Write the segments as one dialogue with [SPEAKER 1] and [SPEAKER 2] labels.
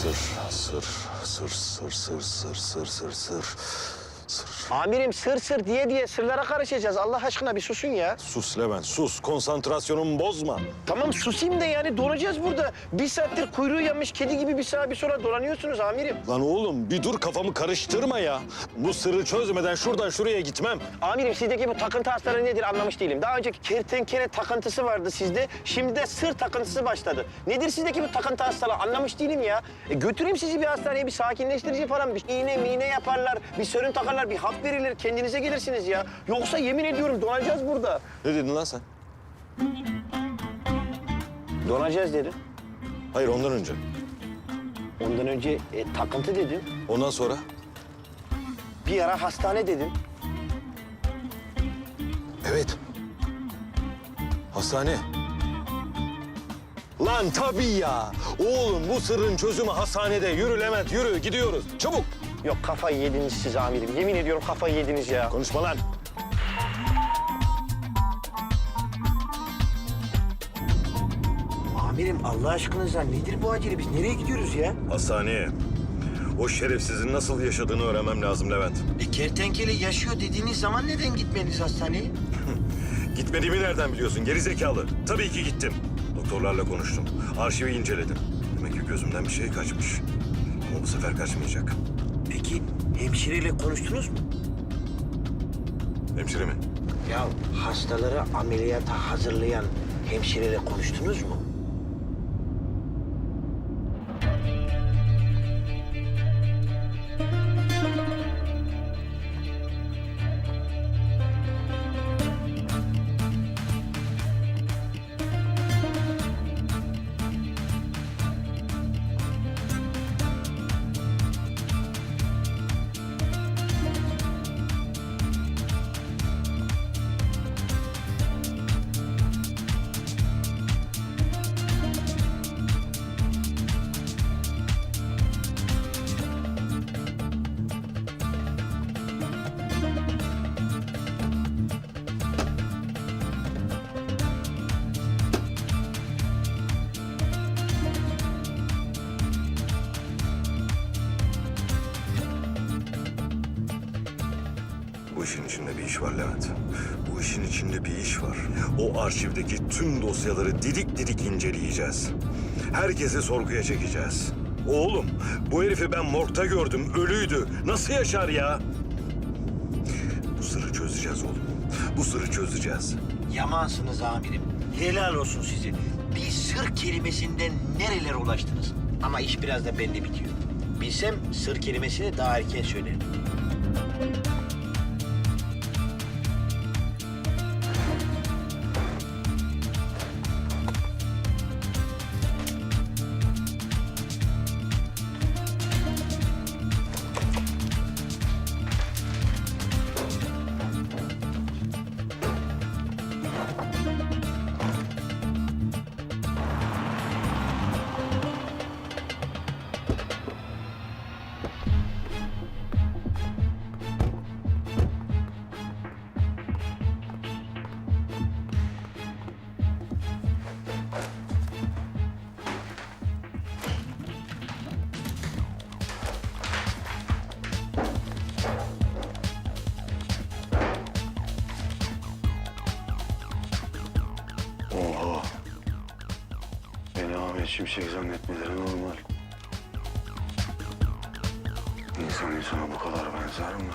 [SPEAKER 1] Sır, sır, sır, sır, sır, sır, sır, sır, sır, sır.
[SPEAKER 2] Amirim sır sır diye diye sırlara karışacağız. Allah aşkına bir susun ya.
[SPEAKER 1] Sus Levent, sus. Konsantrasyonumu bozma.
[SPEAKER 2] Tamam susayım da yani donacağız burada. Bir saattir kuyruğu yanmış kedi gibi bir sağa bir sola dolanıyorsunuz amirim.
[SPEAKER 1] Lan oğlum bir dur kafamı karıştırma ya. Bu sırrı çözmeden şuradan şuraya gitmem.
[SPEAKER 2] Amirim sizdeki bu takıntı hastalığı nedir anlamış değilim. Daha önceki kertenkele takıntısı vardı sizde. Şimdi de sır takıntısı başladı. Nedir sizdeki bu takıntı hastalığı anlamış değilim ya. E, götüreyim sizi bir hastaneye bir sakinleştirici falan. Bir iğne miğne yaparlar. Bir sörün takarlar. Bir hap verilir. Kendinize gelirsiniz ya. Yoksa yemin ediyorum donacağız burada.
[SPEAKER 1] Ne dedin lan sen?
[SPEAKER 2] Donacağız dedim.
[SPEAKER 1] Hayır ondan önce.
[SPEAKER 2] Ondan önce e, takıntı dedim.
[SPEAKER 1] Ondan sonra?
[SPEAKER 2] Bir ara hastane dedim.
[SPEAKER 1] Evet. Hastane. Lan tabii ya. Oğlum bu sırrın çözümü hastanede. Yürü Levent yürü gidiyoruz. Çabuk.
[SPEAKER 2] Yok kafayı yediniz siz amirim. Yemin ediyorum kafayı yediniz ya.
[SPEAKER 1] Konuşma lan.
[SPEAKER 2] Amirim Allah aşkınıza nedir bu acele? Biz nereye gidiyoruz ya?
[SPEAKER 1] Hastaneye. O şerefsizin nasıl yaşadığını öğrenmem lazım Levent.
[SPEAKER 2] E kertenkele yaşıyor dediğiniz zaman neden gitmediniz hastaneye?
[SPEAKER 1] Gitmediğimi nereden biliyorsun geri zekalı? Tabii ki gittim. Doktorlarla konuştum. Arşivi inceledim. Demek ki gözümden bir şey kaçmış. Ama bu sefer kaçmayacak.
[SPEAKER 2] Peki hemşireyle konuştunuz mu?
[SPEAKER 1] Hemşire mi?
[SPEAKER 2] Ya hastaları ameliyata hazırlayan hemşireyle konuştunuz mu?
[SPEAKER 1] İşin içinde bir iş var Levent. Bu işin içinde bir iş var. O arşivdeki tüm dosyaları didik didik inceleyeceğiz. Herkesi sorguya çekeceğiz. Oğlum, bu herifi ben morgda gördüm, ölüydü. Nasıl yaşar ya? Bu sırrı çözeceğiz oğlum. Bu sırrı çözeceğiz.
[SPEAKER 2] Yamansınız amirim. Helal olsun size. Bir sır kelimesinden nerelere ulaştınız? Ama iş biraz da bende bitiyor. Bilsem sır kelimesini daha erken söylerim.
[SPEAKER 3] Şimşek zannetmeleri normal. İnsan insana bu kadar benzer mi?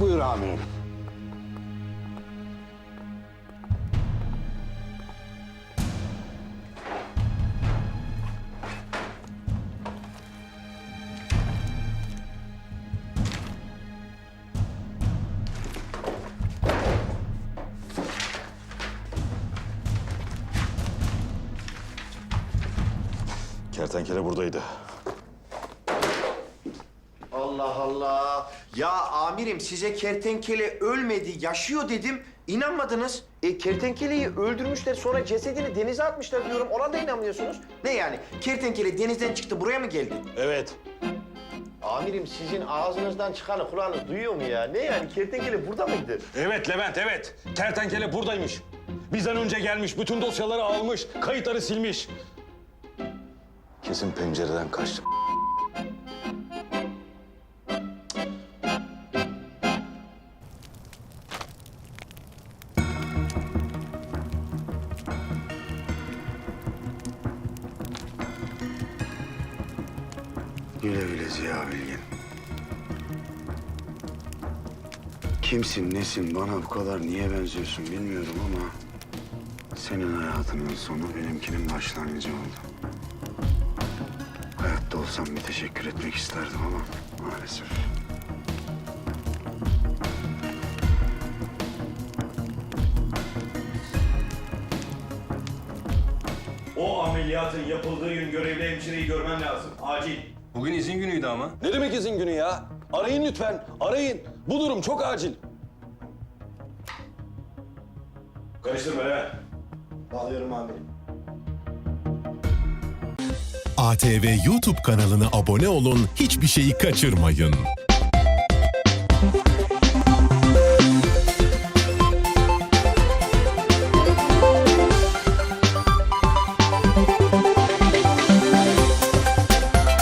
[SPEAKER 2] Buyur amirim.
[SPEAKER 4] Kertenkele buradaydı.
[SPEAKER 2] Allah Allah. Ya amirim size kertenkele ölmedi, yaşıyor dedim. İnanmadınız. E kertenkeleyi öldürmüşler sonra cesedini denize atmışlar diyorum. Ona da inanmıyorsunuz. Ne yani? Kertenkele denizden çıktı buraya mı geldi?
[SPEAKER 4] Evet.
[SPEAKER 2] Amirim sizin ağzınızdan çıkanı kulağınız duyuyor mu ya? Ne yani? Kertenkele burada mıydı?
[SPEAKER 1] Evet Levent evet. Kertenkele buradaymış. Bizden önce gelmiş, bütün dosyaları almış, kayıtları silmiş.
[SPEAKER 4] Kesin pencereden kaçtı.
[SPEAKER 3] Güle güle Ziya Bilgin. Kimsin, nesin, bana bu kadar niye benziyorsun bilmiyorum ama... ...senin hayatının sonu benimkinin başlangıcı oldu. Hayatta olsam bir teşekkür etmek isterdim ama maalesef.
[SPEAKER 1] O ameliyatın yapıldığı gün görevli hemşireyi görmen lazım. Acil.
[SPEAKER 5] Bugün izin günüydü ama.
[SPEAKER 1] Ne demek izin günü ya? Arayın lütfen, arayın. Bu durum çok acil. Karıştırma Levent.
[SPEAKER 2] Bağlıyorum amirim.
[SPEAKER 6] ATV YouTube kanalına abone olun, hiçbir şeyi kaçırmayın.